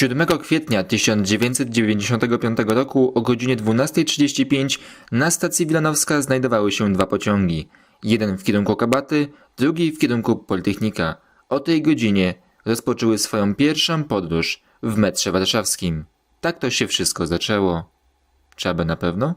7 kwietnia 1995 roku o godzinie 12.35 na stacji Wilanowska znajdowały się dwa pociągi. Jeden w kierunku Kabaty, drugi w kierunku Politechnika. O tej godzinie rozpoczęły swoją pierwszą podróż w metrze warszawskim. Tak to się wszystko zaczęło. Czy aby na pewno?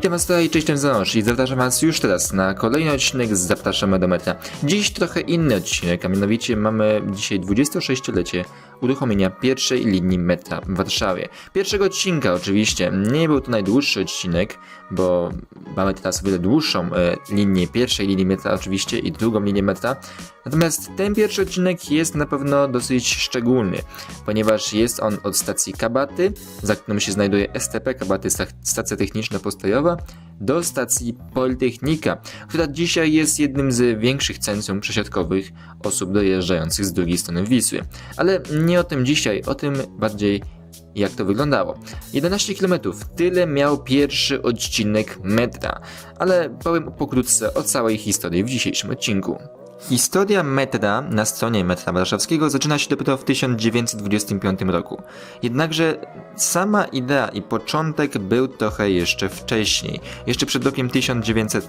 Witam Was tutaj, cześć, ten Zanosz i zapraszam Was już teraz na kolejny odcinek z Zapraszamy do metra. Dziś trochę inny odcinek, a mianowicie mamy dzisiaj 26-lecie uruchomienia pierwszej linii metra w Warszawie. Pierwszego odcinka oczywiście, nie był to najdłuższy odcinek, bo mamy teraz o wiele dłuższą e, linię pierwszej linii metra oczywiście i drugą linię metra. Natomiast ten pierwszy odcinek jest na pewno dosyć szczególny, ponieważ jest on od stacji Kabaty, za którą się znajduje STP Kabaty, sta- stacja techniczno-postojowa, do stacji Politechnika, która dzisiaj jest jednym z większych centrum przesiadkowych osób dojeżdżających z drugiej strony Wisły. Ale nie o tym dzisiaj, o tym bardziej jak to wyglądało. 11 km tyle miał pierwszy odcinek metra, ale powiem pokrótce o całej historii w dzisiejszym odcinku. Historia metra na stronie metra warszawskiego zaczyna się dopiero w 1925 roku. Jednakże sama idea i początek był trochę jeszcze wcześniej, jeszcze przed rokiem 1900.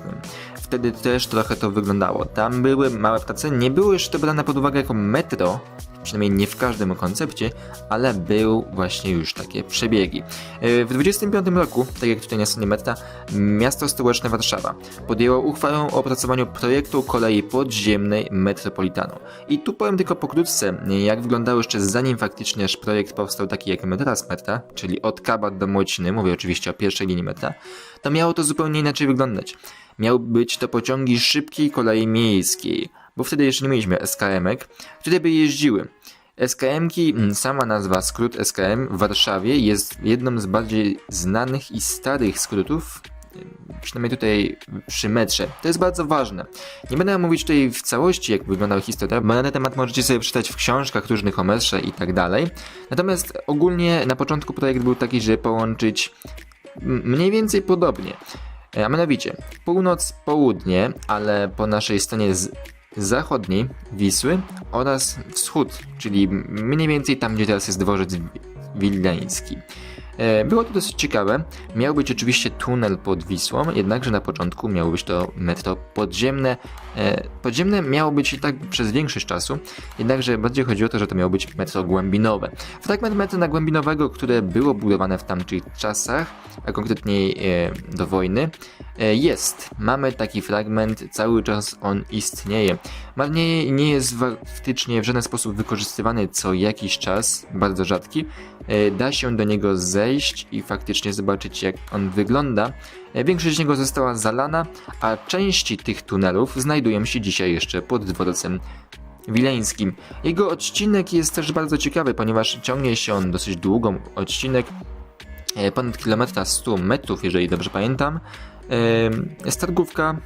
Wtedy też trochę to wyglądało. Tam były małe prace, nie było jeszcze brane pod uwagę jako metro, przynajmniej nie w każdym koncepcie, ale był właśnie już takie przebiegi. Yy, W 25 roku, tak jak tutaj na stronie metra, miasto stołeczne Warszawa podjęło uchwałę o opracowaniu projektu kolei podziemnej metropolitanu. I tu powiem tylko pokrótce, jak wyglądało jeszcze zanim faktycznie aż projekt powstał taki jak my teraz metra, czyli od Kabat do Młociny, mówię oczywiście o pierwszej linii metra, to miało to zupełnie inaczej wyglądać. Miały być to pociągi szybkiej kolei miejskiej, bo wtedy jeszcze nie mieliśmy SKM-ek, które by jeździły. SKM-ki, mm, sama nazwa skrót SKM w Warszawie jest jedną z bardziej znanych i starych skrótów, y, przynajmniej tutaj przy metrze. To jest bardzo ważne. Nie będę mówić tutaj w całości, jak wyglądała historia, bo na ten temat możecie sobie przeczytać w książkach różnych o metrze i tak dalej. Natomiast ogólnie na początku projekt był taki, żeby połączyć m- mniej więcej podobnie. E, A mianowicie północ, południe, ale po naszej stronie z zachodniej Wisły oraz wschód, czyli mniej więcej tam, gdzie teraz jest dworzec wi- wileński. E, Było to dosyć ciekawe. Miał być oczywiście tunel pod Wisłą, jednakże na początku miało być to metro podziemne. E, Podziemne miało być i tak przez większość czasu, jednakże bardziej chodzi o to, że to miało być metro głębinowe. Fragment metra głębinowego, które było budowane w tamtych czasach, a konkretniej e, do wojny, e, jest. Mamy taki fragment, cały czas on istnieje. Marnieje i nie jest faktycznie w żaden sposób wykorzystywany co jakiś czas, bardzo rzadki. E, Da się do niego zejść i faktycznie zobaczyć jak on wygląda. E, Większość z niego została zalana, a części tych tunelów znajdują się dzisiaj jeszcze pod dworcem wileńskim. Jego odcinek jest też bardzo ciekawy, ponieważ ciągnie się on dosyć długo, odcinek e, ponad kilometra 100 metrów, jeżeli dobrze pamiętam. Stargówka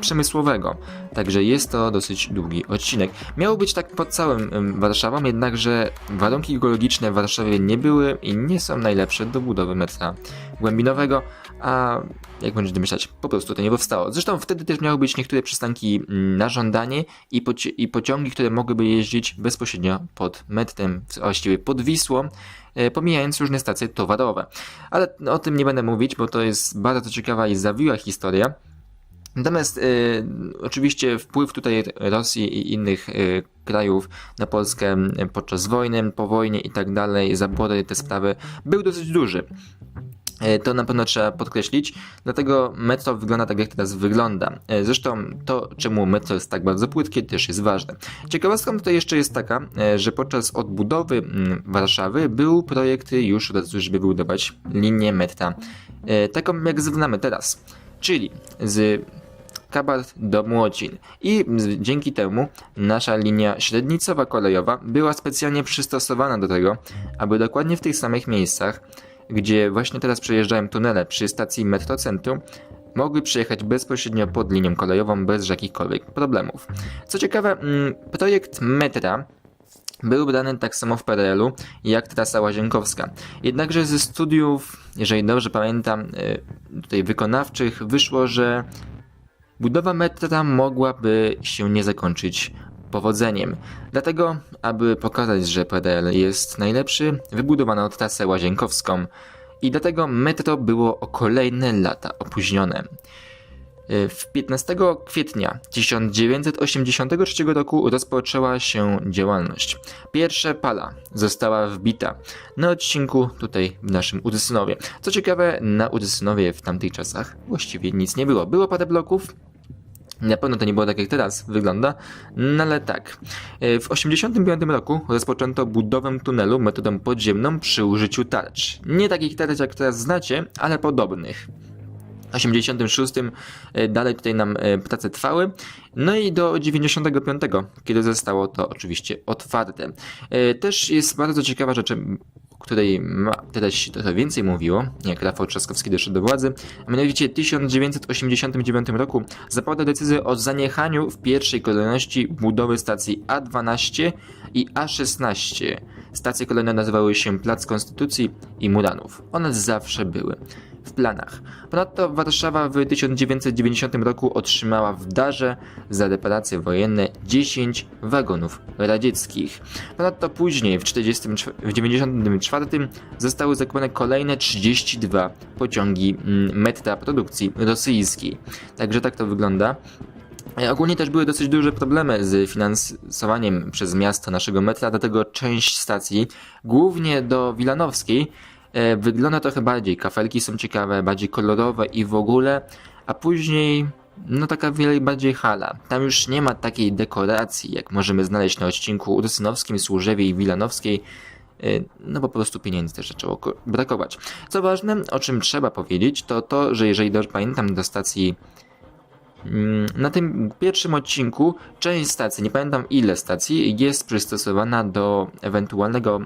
przemysłowego. Także jest to dosyć długi odcinek. Miało być tak pod całym Warszawą, jednakże warunki geologiczne w Warszawie nie były i nie są najlepsze do budowy metra głębinowego, a jak będziecie domyślać, po prostu to nie powstało. Zresztą wtedy też miały być niektóre przystanki mm, na żądanie i, poci- i pociągi, które mogłyby jeździć bezpośrednio pod metrem, właściwie pod Wisłą, e, pomijając różne stacje towarowe. Ale o tym nie będę mówić, bo to jest bardzo ciekawa i zawiła historia. Natomiast e, oczywiście wpływ tutaj Rosji i innych e, krajów na Polskę e, podczas wojny, po wojnie i tak dalej, zabory, te sprawy był dosyć duży. E, To na pewno trzeba podkreślić, dlatego metro wygląda tak, jak teraz wygląda. E, Zresztą to, czemu metro jest tak bardzo płytkie, też jest ważne. Ciekawostką tutaj jeszcze jest taka, że podczas odbudowy Warszawy był projekt już żeby wybudować linię metra, taką jak znamy teraz, czyli z Kabat do Młocin. I dzięki temu nasza linia średnicowa kolejowa była specjalnie przystosowana do tego, aby dokładnie w tych samych miejscach, gdzie właśnie teraz przejeżdżają tunele przy stacji Metrocentrum, mogły przejechać bezpośrednio pod linią kolejową bez jakichkolwiek problemów. Co ciekawe, mm, projekt metra był brany tak samo w PRL-u jak trasa łazienkowska. Jednakże ze studiów, jeżeli dobrze pamiętam, y, tutaj wykonawczych, wyszło, że budowa metra mogłaby się nie zakończyć powodzeniem. Dlatego, aby pokazać, że PRL jest najlepszy, wybudowano trasę łazienkowską i dlatego metro było o kolejne lata opóźnione. Y, W 15 kwietnia 1983 roku rozpoczęła się działalność. Pierwsza pala została wbita na odcinku tutaj w naszym Udysynowie. Co ciekawe, na Udysynowie w tamtych czasach właściwie nic nie było. Było parę bloków, na pewno to nie było tak jak teraz wygląda, no ale tak. Y, W 1985 roku rozpoczęto budowę tunelu metodą podziemną przy użyciu tarcz. Nie takich tarcz jak teraz znacie, ale podobnych. 86 e, dalej tutaj nam e, prace trwały. No i do 95, kiedy zostało to oczywiście otwarte. E, Też jest bardzo ciekawa rzecz, o której ma, się trochę więcej mówiło, jak Rafał Trzaskowski doszedł do władzy, a mianowicie w 1989 roku zapadła decyzja o zaniechaniu w pierwszej kolejności budowy stacji A12 i A16. Stacje kolejne nazywały się Plac Konstytucji i Muranów. One zawsze były planach. Ponadto Warszawa w 1990 roku otrzymała w darze za reparacje wojenne 10 wagonów radzieckich. Ponadto później w 1994 zostały zakupione kolejne 32 pociągi mm, metra produkcji rosyjskiej. Także tak to wygląda. E, Ogólnie też były dosyć duże problemy z finansowaniem przez miasto naszego metra, dlatego część stacji, głównie do Wilanowskiej, wygląda trochę bardziej. Kafelki są ciekawe, bardziej kolorowe i w ogóle, a później no taka wiele bardziej hala. Tam już nie ma takiej dekoracji, jak możemy znaleźć na odcinku Ursynowskim, Służewie i Wilanowskiej. E, No po prostu pieniędzy też zaczęło ko- brakować. Co ważne, o czym trzeba powiedzieć, to to, że jeżeli dobrze pamiętam do stacji Mm, Na tym pierwszym odcinku część stacji, nie pamiętam ile stacji, jest przystosowana do ewentualnego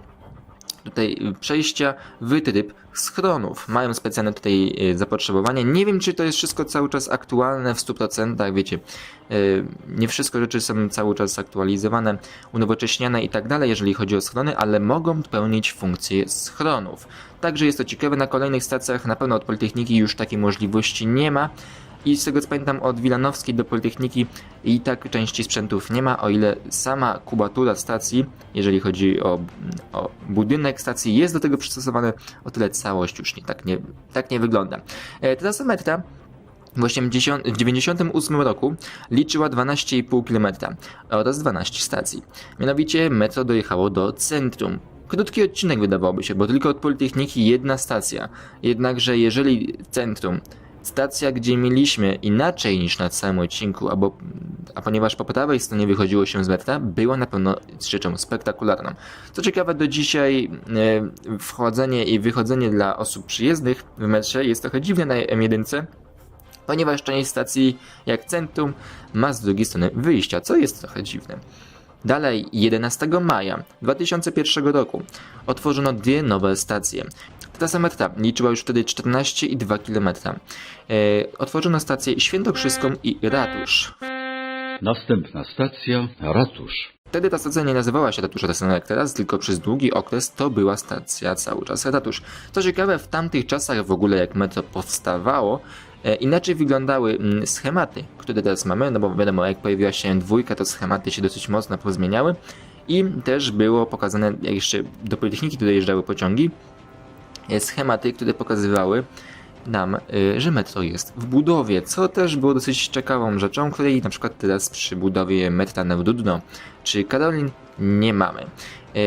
tutaj przejścia w tryb schronów. Mają specjalne tutaj y, zapotrzebowanie. Nie wiem, czy to jest wszystko cały czas aktualne w 100%, wiecie, y, nie wszystko rzeczy są cały czas aktualizowane, unowocześniane i tak dalej, jeżeli chodzi o schrony, ale mogą pełnić funkcję schronów. Także jest to ciekawe, na kolejnych stacjach na pewno od Politechniki już takiej możliwości nie ma. I z tego co pamiętam od Wilanowskiej do Politechniki i tak części sprzętów nie ma, o ile sama kubatura stacji, jeżeli chodzi o, o budynek stacji, jest do tego przystosowane, o tyle całość już nie, tak, nie, tak nie wygląda. E, trasa metra w 80 w 98 roku liczyła 12,5 km oraz 12 stacji. Mianowicie metro dojechało do centrum. Krótki odcinek wydawałoby się, bo tylko od Politechniki jedna stacja. Jednakże jeżeli centrum stacja, gdzie mieliśmy inaczej niż na całym odcinku, albo, a ponieważ po prawej stronie wychodziło się z metra, była na pewno rzeczą spektakularną. Co ciekawe, do dzisiaj e, wchodzenie i wychodzenie dla osób przyjezdnych w metrze jest trochę dziwne na M1, ponieważ część stacji, jak centrum, ma z drugiej strony wyjścia, co jest trochę dziwne. Dalej, 11 maja 2001 roku otworzono dwie nowe stacje. Trasa metra liczyła już wtedy 14,2 km. E, otworzono stację Świętokrzyską i Ratusz. Następna stacja Ratusz. Wtedy ta stacja nie nazywała się Ratusz Arsenal jak teraz, tylko przez długi okres to była stacja cały czas Ratusz. Co ciekawe, w tamtych czasach w ogóle jak metro powstawało, inaczej wyglądały mm, schematy, które teraz mamy, no bo wiadomo, jak pojawiła się dwójka, to schematy się dosyć mocno pozmieniały i też było pokazane, jak jeszcze do Politechniki tu dojeżdżały pociągi, e, schematy, które pokazywały nam, y, że metro jest w budowie, co też było dosyć ciekawą rzeczą, której na przykład teraz przy budowie metra na Dudno czy Karolin nie mamy.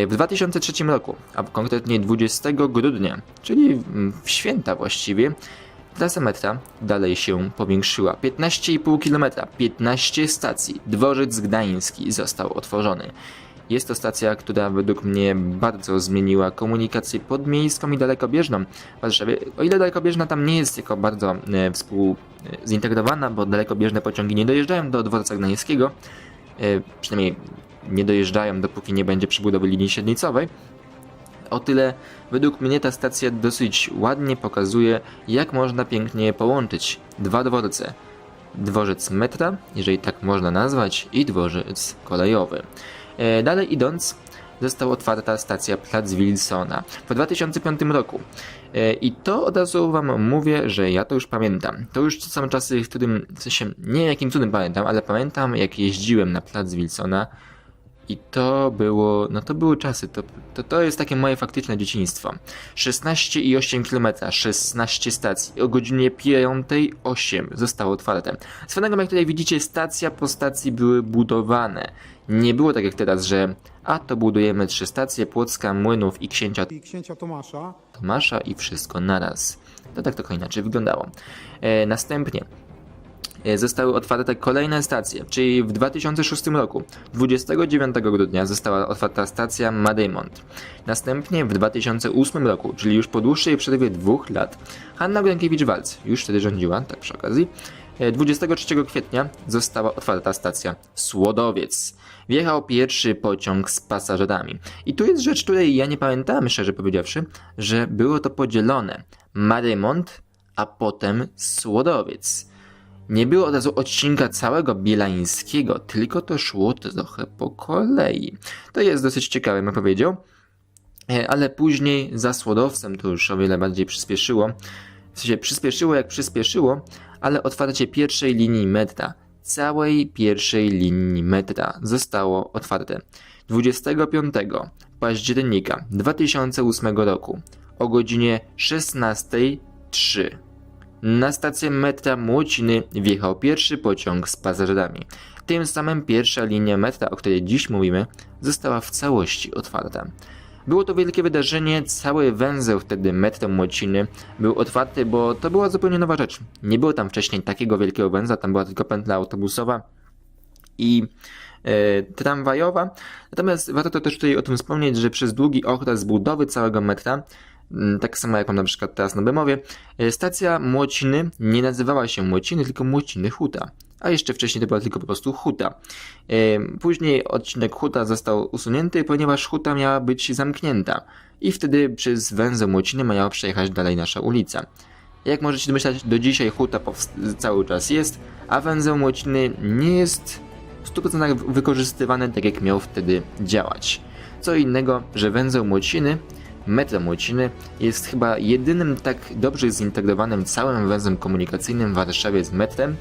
W 2003 roku, a konkretnie 20 grudnia, czyli w święta właściwie, trasa metra dalej się powiększyła. 15,5 km, 15 stacji, dworzec gdański został otworzony. Jest to stacja, która według mnie bardzo zmieniła komunikację podmiejską i dalekobieżną w Warszawie. O ile dalekobieżna tam nie jest jako bardzo e, współ e, zintegrowana, bo dalekobieżne pociągi nie dojeżdżają do dworca gdańskiego, e, przynajmniej nie dojeżdżają dopóki nie będzie przebudowy linii średnicowej, O tyle według mnie ta stacja dosyć ładnie pokazuje, jak można pięknie połączyć dwa dworce. Dworzec metra, jeżeli tak można nazwać, i dworzec kolejowy. E, Dalej idąc, została otwarta stacja Plac Wilsona w 2005 roku. E, I to od razu wam mówię, że ja to już pamiętam. To już są czasy, w którym, w sensie, nie jakim cudem pamiętam, ale pamiętam jak jeździłem na Plac Wilsona i to było, no to były czasy, to, to, to jest takie moje faktyczne dzieciństwo. 16,8 km, 16 stacji, o godzinie 5.08 zostało otwarte. Swoją jak tutaj widzicie, stacja po stacji były budowane. Nie było tak jak teraz, że a to budujemy trzy stacje, Płocka, Młynów i Księcia i księcia Tomasza. Tomasza i wszystko naraz. To tak trochę inaczej wyglądało. E, następnie zostały otwarte kolejne stacje, czyli w 2006 roku, 29 grudnia została otwarta stacja Madejmont. Następnie w 2008 roku, czyli już po dłuższej przerwie dwóch lat, Hanna Gronkiewicz-Walc już wtedy rządziła, tak przy okazji, e, 23 kwietnia została otwarta stacja Słodowiec. Wjechał pierwszy pociąg z pasażerami. I tu jest rzecz, której ja nie pamiętałem, szczerze powiedziawszy, że było to podzielone. Marymont, a potem Słodowiec. Nie było od razu odcinka całego Bielańskiego, tylko to szło trochę po kolei. To jest dosyć ciekawe, bym powiedział. E, Ale później za Słodowcem to już o wiele bardziej przyspieszyło. W sensie przyspieszyło jak przyspieszyło, ale otwarcie pierwszej linii metra, całej pierwszej linii metra zostało otwarte 25 października 2008 roku o godzinie 16.03. Na stację metra Młociny wjechał pierwszy pociąg z pasażerami. Tym samym pierwsza linia metra, o której dziś mówimy, została w całości otwarta. Było to wielkie wydarzenie, cały węzeł wtedy metra Młociny był otwarty, bo to była zupełnie nowa rzecz. Nie było tam wcześniej takiego wielkiego węzła, tam była tylko pętla autobusowa i e, tramwajowa. Natomiast warto to też tutaj o tym wspomnieć, że przez długi okres budowy całego metra, tak samo jak mam na przykład teraz na Bemowie, e, stacja Młociny nie nazywała się Młociny, tylko Młociny Huta. A jeszcze wcześniej to była tylko po prostu Huta. E, Później odcinek Huta został usunięty, ponieważ Huta miała być zamknięta. I wtedy przez węzeł Młociny miała przejechać dalej nasza ulica. Jak możecie domyślać, do dzisiaj Huta cały czas jest, a węzeł Młociny nie jest w 100% wykorzystywany tak jak miał wtedy działać. Co innego, że węzeł Młociny, metro Młociny jest chyba jedynym tak dobrze zintegrowanym całym węzłem komunikacyjnym w Warszawie z metrem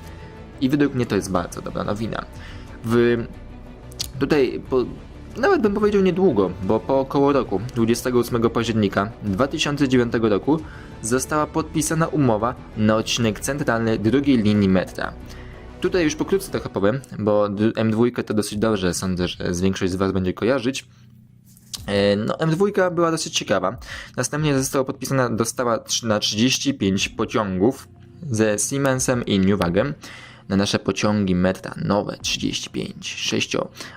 i według mnie to jest bardzo dobra nowina. W tutaj po, nawet bym powiedział niedługo, bo po około roku, 28 października 2009 roku, została podpisana umowa na odcinek centralny drugiej linii metra. Tutaj już pokrótce trochę powiem, bo d- M2 to dosyć dobrze, sądzę, że z większość z Was będzie kojarzyć. E, No, M2 była dosyć ciekawa. Następnie została podpisana dostawa na 35 pociągów ze Siemensem i Newwagem na nasze pociągi metra, nowe 35,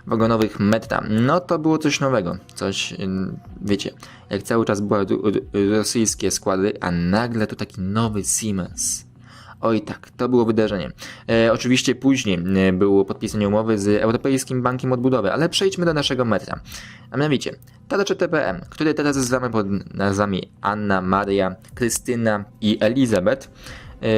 6-wagonowych metra. No to było coś nowego, coś, ym, wiecie, jak cały czas były rosyjskie składy, a nagle to taki nowy Siemens. Oj tak, to było wydarzenie. E, oczywiście później e, było podpisanie umowy z Europejskim Bankiem Odbudowy, ale przejdźmy do naszego metra. A mianowicie, Tadacze TPM, które teraz znamy pod nazwami Anna, Maria, Krystyna i Elizabeth, e,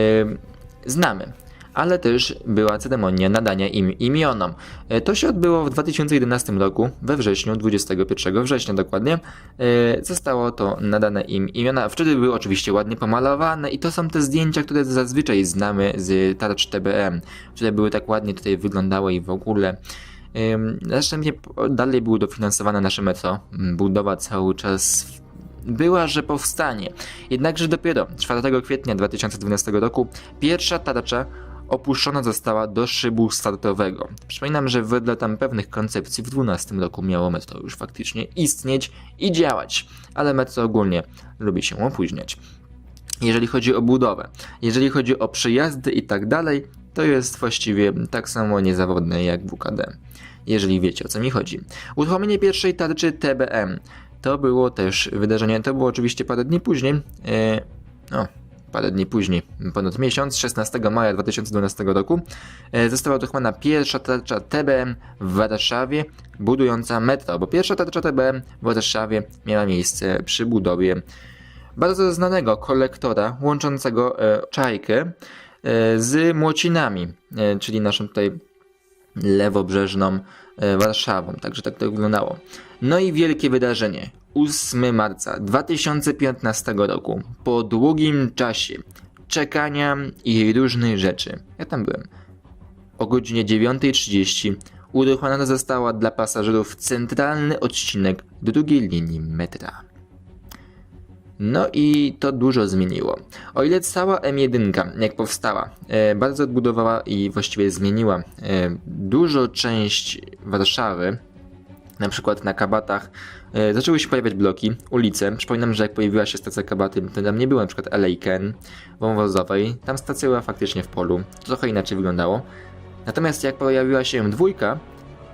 znamy. Ale też była ceremonia nadania im imionom. E, To się odbyło w 2011 roku, we wrześniu, 21 września dokładnie. E, Zostało to nadane im imiona. Wtedy były oczywiście ładnie pomalowane i to są te zdjęcia, które zazwyczaj znamy z tarcz TBM, które były tak ładnie tutaj wyglądały i w ogóle. Następnie dalej było dofinansowane nasze metro. Budowa cały czas była, że powstanie. Jednakże dopiero 4 kwietnia 2012 roku pierwsza tarcza opuszczona została do szybu startowego. Przypominam, że wedle tam pewnych koncepcji w 12 roku miało metro już faktycznie istnieć i działać, ale metro ogólnie lubi się opóźniać. Jeżeli chodzi o budowę, jeżeli chodzi o przejazdy i tak dalej, to jest właściwie tak samo niezawodne jak WKD. Jeżeli wiecie o co mi chodzi. Uruchomienie pierwszej tarczy TBM to było też wydarzenie, to było oczywiście parę dni później. E, no, parę dni później, ponad miesiąc, 16 maja 2012 roku, e, została uruchomiona pierwsza tarcza TBM w Warszawie, budująca metro, bo pierwsza tarcza TBM w Warszawie miała miejsce przy budowie bardzo znanego kolektora łączącego e, Czajkę e, z Młocinami, czyli naszą tutaj lewobrzeżną Warszawą. Także tak to wyglądało. No i wielkie wydarzenie. 8 marca 2015 roku. Po długim czasie czekania i różnych rzeczy. Ja tam byłem. O godzinie 9.30 uruchomiona została dla pasażerów centralny odcinek drugiej linii metra. No i to dużo zmieniło. O ile cała M1, jak powstała, e, bardzo odbudowała i właściwie zmieniła e, dużo część Warszawy, na przykład na Kabatach zaczęły się pojawiać bloki, ulice. Przypominam, że jak pojawiła się stacja Kabaty, to tam nie było na przykład Alejken wąwozowej. Tam stacja była faktycznie w polu. To trochę inaczej wyglądało. Natomiast jak pojawiła się M2,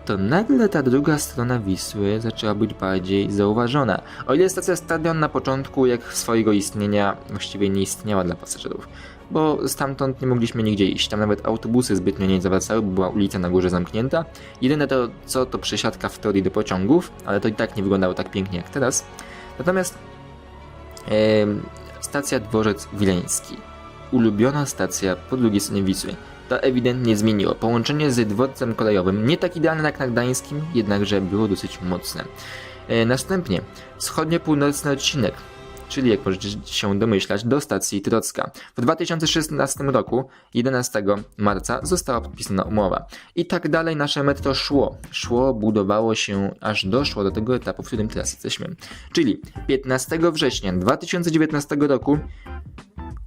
to nagle ta druga strona Wisły zaczęła być bardziej zauważona. O ile stacja Stadion na początku, jak swojego istnienia, właściwie nie istniała dla pasażerów, bo stamtąd nie mogliśmy nigdzie iść. Tam nawet autobusy zbytnio nie zawracały, bo była ulica na górze zamknięta. Jedyne to, co to przesiadka w teorii do pociągów, ale to i tak nie wyglądało tak pięknie jak teraz. Natomiast stacja Dworzec Wileński. Ulubiona stacja po drugiej stronie Wisły. To ewidentnie zmieniło. Połączenie z dworcem kolejowym, nie tak idealne jak na Gdańskim, jednakże było dosyć mocne. E, następnie wschodnio-północny odcinek, czyli jak możecie się domyślać, do stacji Trocka. W 2016 roku, 11 marca, została podpisana umowa. I tak dalej nasze metro szło. Szło, budowało się, aż doszło do tego etapu, w którym teraz jesteśmy. Czyli 15 września 2019 roku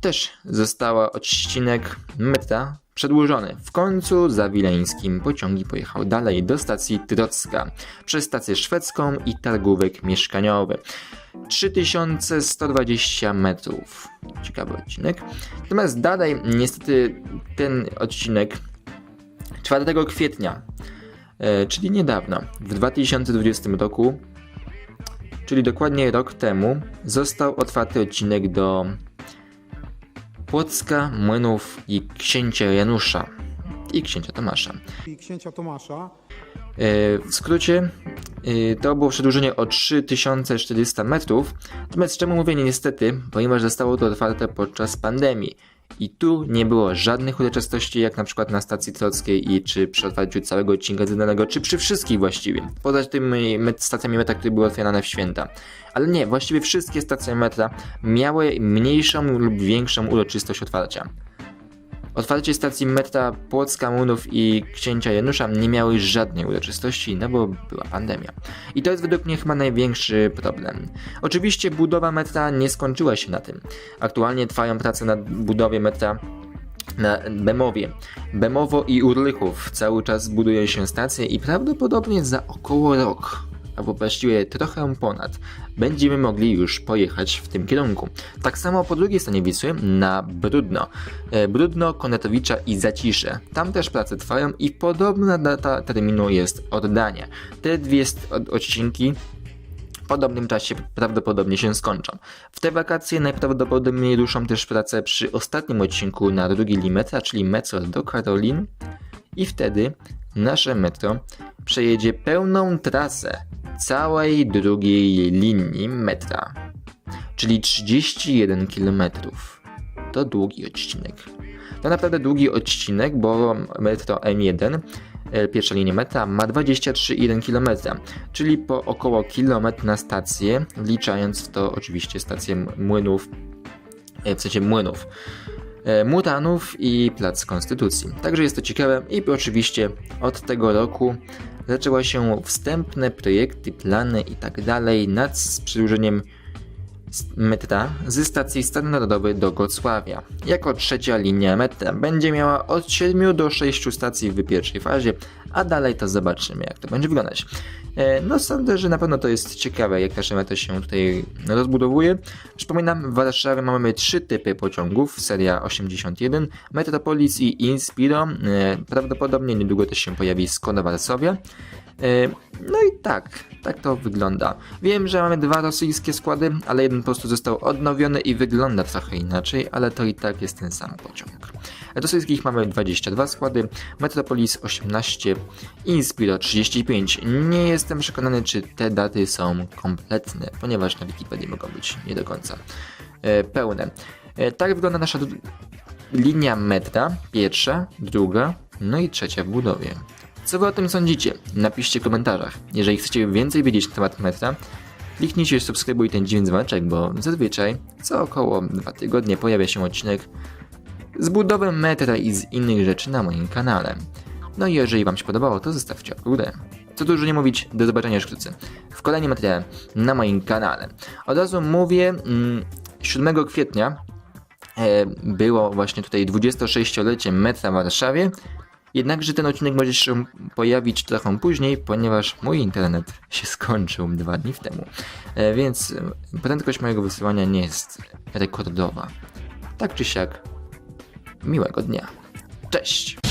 też została odcinek metra przedłużony. W końcu za Wileńskim pociągi pojechały dalej do stacji Trocka, przez stację szwedzką i targówek mieszkaniowy. 3120 metrów. Ciekawy odcinek. Natomiast dalej, niestety, ten odcinek 4 kwietnia, e, czyli niedawno, w 2020 roku, czyli dokładnie rok temu, został otwarty odcinek do Płocka, Młynów i księcia Janusza i księcia Tomasza. i księcia Tomasza. E, W skrócie, e, to było przedłużenie o 3400 metrów. Natomiast czemu mówię nie niestety? Ponieważ zostało to otwarte podczas pandemii. I tu nie było żadnych uroczystości, jak na przykład na stacji Trockiej i czy przy otwarciu całego odcinka zjednanego, czy przy wszystkich właściwie. Poza tymi met- stacjami metra, które były otwierane w święta. Ale nie, właściwie wszystkie stacje metra miały mniejszą lub większą uroczystość otwarcia. Otwarcie stacji metra Płocka, Munów i Księcia Janusza nie miały żadnej uroczystości, no bo była pandemia. I to jest według mnie chyba największy problem. Oczywiście budowa metra nie skończyła się na tym. Aktualnie trwają prace nad budowie metra na Bemowie. Bemowo i Urlychów cały czas budują się stacje i prawdopodobnie za około rok, albo właściwie trochę ponad, będziemy mogli już pojechać w tym kierunku. Tak samo po drugiej stronie Wisły na Brudno. E, Brudno, Konetowicza i Zacisze. Tam też prace trwają i podobna data terminu jest oddania. Te dwie odcinki w podobnym czasie prawdopodobnie się skończą. W te wakacje najprawdopodobniej ruszą też prace przy ostatnim odcinku na drugi linii metra, czyli metro do Karolin i wtedy nasze metro przejedzie pełną trasę całej drugiej linii metra, czyli 31 km. To długi odcinek. To naprawdę długi odcinek, bo metro M1, e, pierwsza linia metra, ma 23,1 km, czyli po około kilometr na stację, wliczając w to oczywiście stację młynów, e, w sensie młynów, e, Mutanów i Plac Konstytucji. Także jest to ciekawe i oczywiście od tego roku zaczęły się wstępne projekty, plany i tak nad z przedłużeniem metra ze stacji Narodowy do Gocławia. Jako trzecia linia metra będzie miała od 7 do 6 stacji w pierwszej fazie, a dalej to zobaczymy jak to będzie wyglądać. E, No sądzę, że na pewno to jest ciekawe jak nasze metro się tutaj rozbudowuje. Przypominam, w Warszawie mamy trzy typy pociągów, seria 81, Metropolis i Inspiro. E, Prawdopodobnie niedługo też się pojawi Skoda Varsovia. E, No i tak, Tak to wygląda. Wiem, że mamy dwa rosyjskie składy, ale jeden po prostu został odnowiony i wygląda trochę inaczej, ale to i tak jest ten sam pociąg. Rosyjskich mamy 22 składy, Metropolis 18, Inspiro 35. Nie jestem przekonany, czy te daty są kompletne, ponieważ na Wikipedii mogą być nie do końca e, pełne. E, tak wygląda nasza linia metra, pierwsza, druga, no i trzecia w budowie. Co wy o tym sądzicie? Napiszcie w komentarzach. Jeżeli chcecie więcej wiedzieć na temat metra, kliknijcie subskrybuj ten dziwny dzwoneczek, bo zazwyczaj co około dwa tygodnie pojawia się odcinek z budowy metra i z innych rzeczy na moim kanale. No i jeżeli wam się podobało, to zostawcie w górę. Co dużo nie mówić, do zobaczenia wkrótce w kolejnym materiale na moim kanale. Od razu mówię, mm, 7 kwietnia e, było właśnie tutaj 26-lecie metra w Warszawie. Jednakże ten odcinek może się pojawić trochę później, ponieważ mój internet się skończył dwa dni temu. E, więc prędkość mojego wysyłania nie jest rekordowa. Tak czy siak, miłego dnia. Cześć!